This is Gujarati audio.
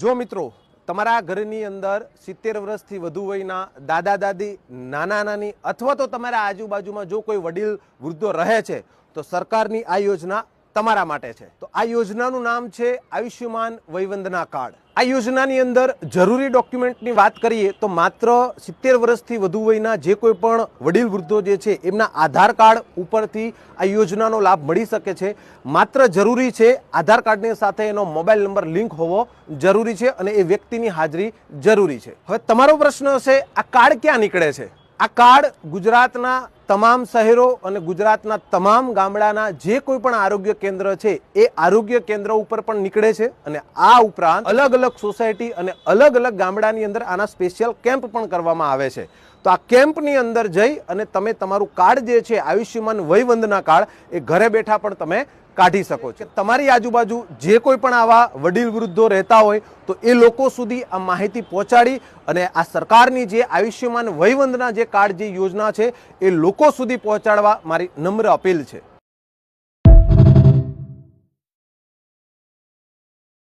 જો મિત્રો, તમારા ઘરની અંદર સિત્તેર વર્ષથી વધુ વયના દાદા, દાદી, નાના, નાની અથવા તો તમારા આજુબાજુમાં જો કોઈ વડીલ વૃદ્ધો રહે છે, તો સરકારની આ યોજના તમારા માટે છે. તો આ યોજનાનું નામ છે આયુષ્યમાન વયવંદના કાર્ડ. આ યોજનાની અંદર જરૂરી ડોક્યુમેન્ટની વાત કરીએ તો માત્ર સિત્તેર વર્ષથી વધુ વયના જે કોઈ પણ વડીલ વૃદ્ધો જે છે એમના આધાર કાર્ડ ઉપરથી આ યોજનાનો લાભ મળી શકે છે. માત્ર જરૂરી છે આધાર કાર્ડની સાથે એનો મોબાઈલ નંબર લિંક હોવો જરૂરી છે અને એ વ્યક્તિની હાજરી જરૂરી છે. હવે તમારો પ્રશ્ન હશે, આ કાર્ડ ક્યાં નીકળે છે? આ કાર્ડ ગુજરાતના તમામ શહેરો અને ગુજરાતના તમામ ગામડાના જે કોઈ પણ આરોગ્ય કેન્દ્ર છે, એ આરોગ્ય કેન્દ્ર ઉપર પણ નીકળે છે અને આ ઉપરાંત અલગ અલગ સોસાયટી અને અલગ અલગ ગામડાની અંદર આના સ્પેશિયલ કેમ્પ પણ કરવામાં આવે છે. તો આ કેમ્પની અંદર જઈ અને તમે તમારું કાર્ડ જે છે, આયુષ્યમાન વયવંદના કાર્ડ, એ ઘરે બેઠા પણ તમે કાઢી શકો છો. તમારી આજુબાજુ જે કોઈ પણ આવા વડીલ વૃદ્ધો રહેતા હોય, તો એ લોકો સુધી આ માહિતી પહોંચાડી અને આ સરકારની જે આયુષ્યમાન વયવંદના જે કાર્ડ જે યોજના છે, એ લોકો સુધી પહોંચાડવા મારી નમ્ર અપીલ છે.